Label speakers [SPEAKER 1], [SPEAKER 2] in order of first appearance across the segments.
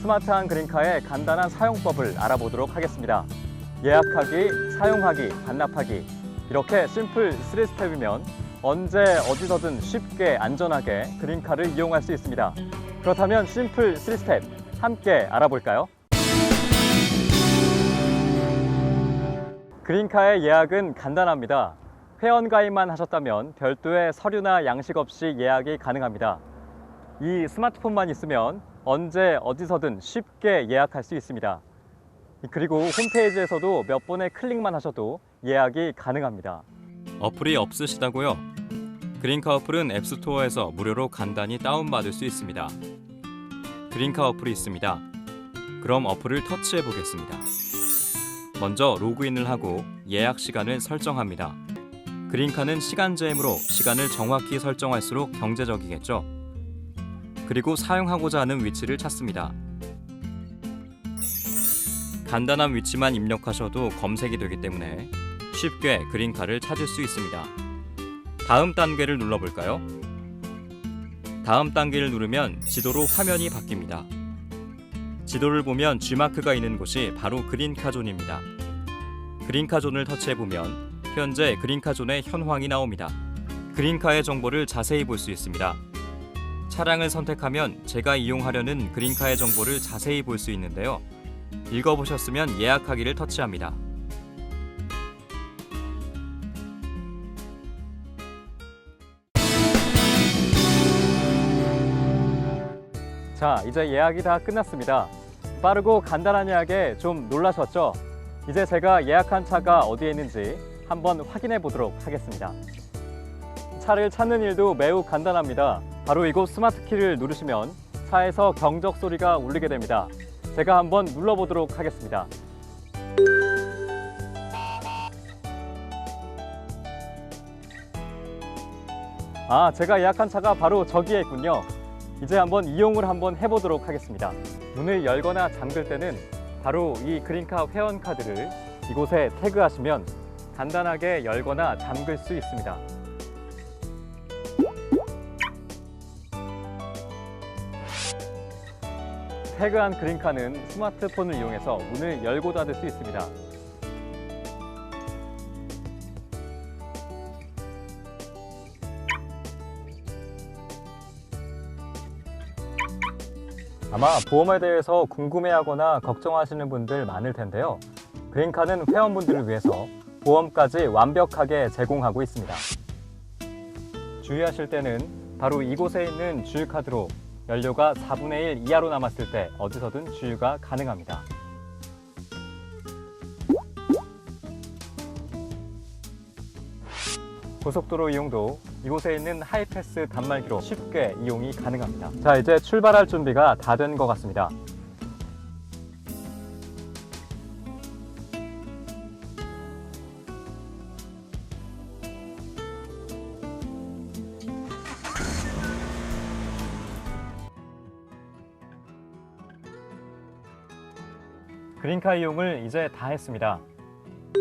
[SPEAKER 1] 스마트한 그린카의 간단한 사용법을 알아보도록 하겠습니다. 예약하기, 사용하기, 반납하기 이렇게 심플 3스텝이면 언제 어디서든 쉽게 안전하게 그린카를 이용할 수 있습니다. 그렇다면 심플 3스텝 함께 알아볼까요? 그린카의 예약은 간단합니다. 회원 가입만 하셨다면 별도의 서류나 양식 없이 예약이 가능합니다. 이 스마트폰만 있으면 언제 어디서든 쉽게 예약할 수 있습니다. 그리고 홈페이지에서도 몇 번의 클릭만 하셔도 예약이 가능합니다.
[SPEAKER 2] 어플이 없으시다고요? 그린카 어플은 앱스토어에서 무료로 간단히 다운받을 수 있습니다. 그린카 어플이 있습니다. 그럼 어플을 터치해 보겠습니다. 먼저 로그인을 하고 예약 시간을 설정합니다. 그린카는 시간제이므로 시간을 정확히 설정할수록 경제적이겠죠. 그리고 사용하고자 하는 위치를 찾습니다. 간단한 위치만 입력하셔도 검색이 되기 때문에 쉽게 그린카를 찾을 수 있습니다. 다음 단계를 눌러볼까요? 다음 단계를 누르면 지도로 화면이 바뀝니다. 지도를 보면 G마크가 있는 곳이 바로 그린카존입니다. 그린카존을 터치해보면 현재 그린카존의 현황이 나옵니다. 그린카의 정보를 자세히 볼 수 있습니다. 차량을 선택하면 제가 이용하려는 그린카의 정보를 자세히 볼 수 있는데요. 읽어보셨으면 예약하기를 터치합니다.
[SPEAKER 1] 자, 이제 예약이 다 끝났습니다. 빠르고 간단한 예약에 좀 놀라셨죠? 이제 제가 예약한 차가 어디에 있는지 한번 확인해 보도록 하겠습니다. 차를 찾는 일도 매우 간단합니다. 바로 이곳 스마트 키를 누르시면 차에서 경적 소리가 울리게 됩니다. 제가 한번 눌러보도록 하겠습니다. 아, 제가 예약한 차가 바로 저기에 있군요. 이제 한번 이용을 한번 해보도록 하겠습니다. 문을 열거나 잠글 때는 바로 이 그린카 회원 카드를 이곳에 태그하시면 간단하게 열거나 잠글 수 있습니다. 태그한 그린카는 스마트폰을 이용해서 문을 열고 닫을 수 있습니다. 아마 보험에 대해서 궁금해하거나 걱정하시는 분들 많을 텐데요. 그린카는 회원분들을 위해서 보험까지 완벽하게 제공하고 있습니다. 주의하실 때는 바로 이곳에 있는 주유카드로 연료가 4분의 1 이하로 남았을 때 어디서든 주유가 가능합니다. 고속도로 이용도 이곳에 있는 하이패스 단말기로 쉽게 이용이 가능합니다. 자, 이제 출발할 준비가 다 된 것 같습니다. 그린카 이용을 이제 다 했습니다.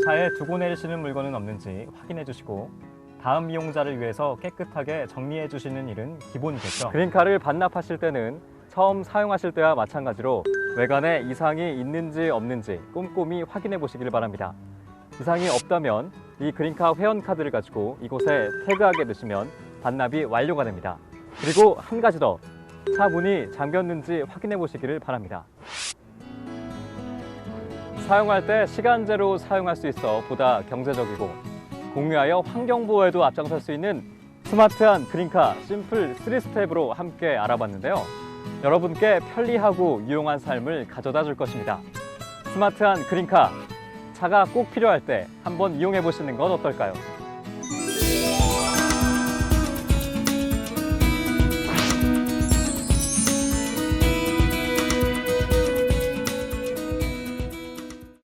[SPEAKER 1] 차에 두고 내리시는 물건은 없는지 확인해 주시고 다음 이용자를 위해서 깨끗하게 정리해 주시는 일은 기본이겠죠. 그린카를 반납하실 때는 처음 사용하실 때와 마찬가지로 외관에 이상이 있는지 없는지 꼼꼼히 확인해 보시길 바랍니다. 이상이 없다면 이 그린카 회원 카드를 가지고 이곳에 태그하게 되시면 반납이 완료가 됩니다. 그리고 한 가지 더. 차 문이 잠겼는지 확인해 보시기를 바랍니다. 사용할 때 시간제로 사용할 수 있어 보다 경제적이고 공유하여 환경보호에도 앞장설 수 있는 스마트한 그린카 심플 3스텝으로 함께 알아봤는데요. 여러분께 편리하고 유용한 삶을 가져다 줄 것입니다. 스마트한 그린카 차가 꼭 필요할 때 한번 이용해 보시는 건 어떨까요?